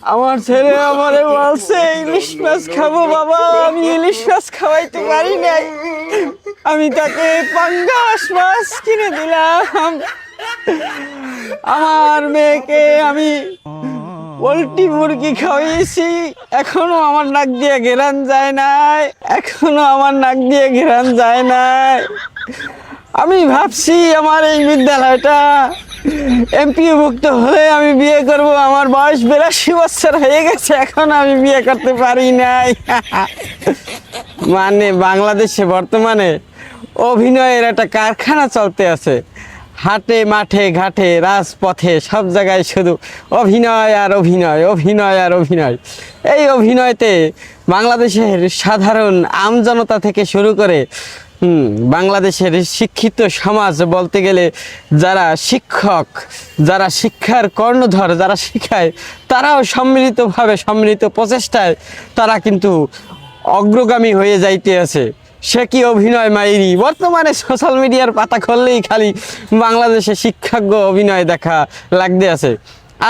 আমার ছেলে আমারে বলছে, ইলিশ মাছ খাব বাবা, আমি ইলিশ মাছ খাওয়াইতে পারি নাই। আমি তাকে পাঙ্গাস মাছ কিনে দিলাম। আমার মেয়েকে আমি পোলট্রি মুরগি খাওয়িয়েছি এখনও আমার নাক দিয়ে ঘেরান যায় নাই, এখনও আমার নাক দিয়ে ঘেরান যায় নাই। আমি ভাবছি আমার এই বিদ্যালয়টা এমপিভুক্ত হলে আমি বিয়ে করব, আমার বয়স বিরাশি বছর হয়ে গেছে, এখন আমি বিয়ে করতে পারি নাই। মানে বাংলাদেশে বর্তমানে অভিনয়ের একটা কারখানা চলতে আছে। হাটে, মাঠে, ঘাটে, রাজপথে, সব জায়গায় শুধু অভিনয় আর অভিনয় অভিনয় আর অভিনয়। এই অভিনয়তে বাংলাদেশের সাধারণ আমজনতা থেকে শুরু করে হুম, বাংলাদেশের শিক্ষিত সমাজ বলতে গেলে যারা শিক্ষক, যারা শিক্ষার কর্ণধর, যারা শিখায়, তারাও সম্মিলিতভাবে সম্মিলিত প্রচেষ্টায় তারা কিন্তু অগ্রগামী হয়ে যাইতে আছে। সে কি অভিনয় মাইরি? বর্তমানে সোশ্যাল মিডিয়ার পাতা খুললেই খালি বাংলাদেশে শিক্ষাজ্ঞ অভিনয় দেখা লাগতে আছে।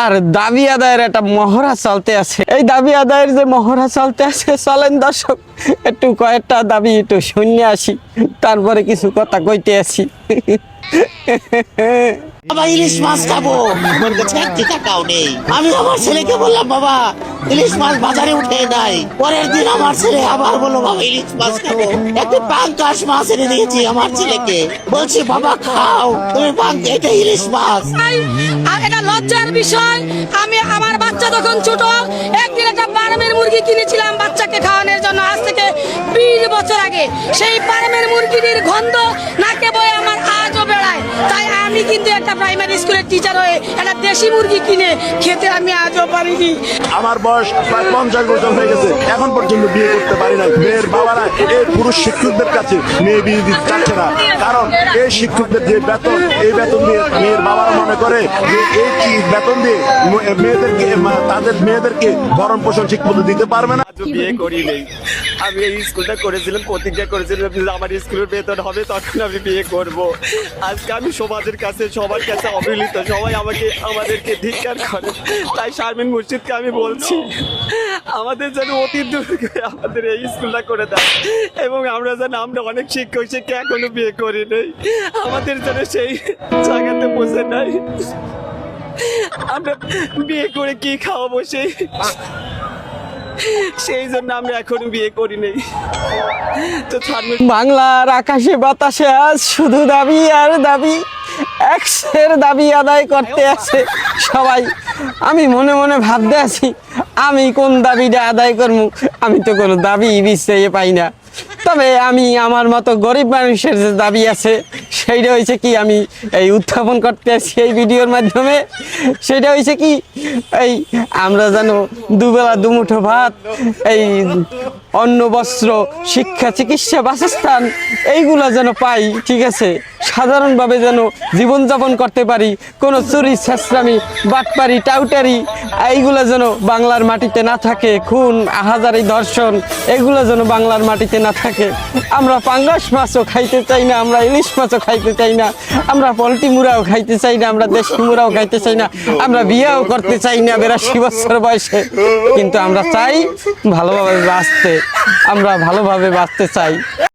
আর দাবি আদায়ের একটা মহড়া চলতে আছে। এই দাবি আদায়ের যে মহড়া চলতে আছে, চলেন দর্শক একটু কয়েকটা দাবি একটু শুনে আসি তারপরে কিছু কথা কইতে আসি। বাবা ইলিশ মাছ খাব। আমার কাছে একটি টাকাও নেই। আমি আমার ছেলেকে বললাম বাবা ইলিশ মাছ বাজারে উঠে নাই। পরের দিন আমার ছেলে আবার বলল বাবা ইলিশ মাছ খাব। একটি পাঙ্কাশ মাছ এনে দিয়েছি আমার ছেলেকে। বলছি বাবা খাও। তুমি পাঙ্ক এটা ইলিশ মাছ। এটা লজ্জার বিষয়। আমি আমার বাচ্চা তখন ছোট একদিন একটা ফার্মের মুরগি কিনেছিলাম বাচ্চাকে খাওয়ানোর বছর আগে। সেই পারমের মুরগিদের গন্ধ নাকে কিন্তু একটা প্রাইমারি স্কুলের টিচার হয়ে একটা দেশি মুরগি কিনে খেতে আমি আজও পারিনি। আমার বয়স প্রায় পঞ্চাশ বছর হয়ে গেছে। এখন পর্যন্ত বিয়ে করতে পারি না মেয়ের বাবারা এই পুরুষ শিক্ষকদের কাছে মেয়ে বিয়ে দিতে চাচ্ছে না। কারণ এই শিক্ষকদের যে বেতন এই বেতন দিয়ে মেয়ের বাবারা মনে করে যে এই কি বেতন দিয়ে মেয়েদেরকে তাদের মেয়েদেরকে ভরণ পোষণ ঠিক মতো দিতে পারবে না? বিয়ে করি নেই। আমি এই স্কুলটা করেছিলাম প্রতিজ্ঞা করেছিলাম আমার স্কুলের বেতন হবে তখন আমি বিয়ে করব। আজকে আমি সমাজের কাছে সবার কাছে অবহেলিত, সবাই আমাকে, আমাদেরকে ধিক্কার করে। তাই শারমিন মুর্শিদকে আমি বলছি, আমাদের যেন অতি দূর আমাদের এই স্কুলটা করে দেয় এবং আমরা যেন, আমরা অনেক শিক্ষক শিক্ষা এখনও বিয়ে করি নেই। আমাদের যেন সেই জায়গাতে বসে নাই। আমরা বিয়ে করে কি খাওয়াবো সেই? সেই জন্য আমরা এখনও বিয়ে করি নেই। তো বাংলার আকাশে বাতাসে আজ শুধু দাবি আর দাবি। এক্সের দাবি আদায় করতে আছে সবাই। আমি মনে মনে ভাবতে আছি, আমি কোন দাবিটা আদায় করব আমি তো কোনো দাবি বিশ্বাসে পাই না। তবে আমি আমার মতো গরিব মানুষের যে দাবি আছে, সেইটা হয়েছে কি আমি এই উত্থাপন করতে আছি এই ভিডিওর মাধ্যমে। সেটা হয়েছে কি, এই আমরা যেন দুবেলা দুমুঠো ভাত, এই অন্ন, বস্ত্র, শিক্ষা, চিকিৎসা, বাসস্থান, এইগুলো যেন পাই, ঠিক আছে? সাধারণভাবে যেন জীবনযাপন করতে পারি, কোনো চুরি, ছেঁচড়ামি, বাটপারি, টাউটারি, এইগুলো যেন বাংলার মাটিতে না থাকে, খুন, আহাজারি, ধর্ষণ, এগুলো যেন বাংলার মাটিতে না থাকে। আমরা পাঙ্গাস মাছও খাইতে চাই না, আমরা ইলিশ মাছও খাইতে চাই না, আমরা পোলট্রি মুড়াও খাইতে চাই না, আমরা দেশি মুড়াও খাইতে চাই না, আমরা বিয়েও করতে চাই না বেরাশি বছর বয়সে। কিন্তু আমরা চাই ভালোভাবে বাঁচতে, আমরা ভালোভাবে বাঁচতে চাই।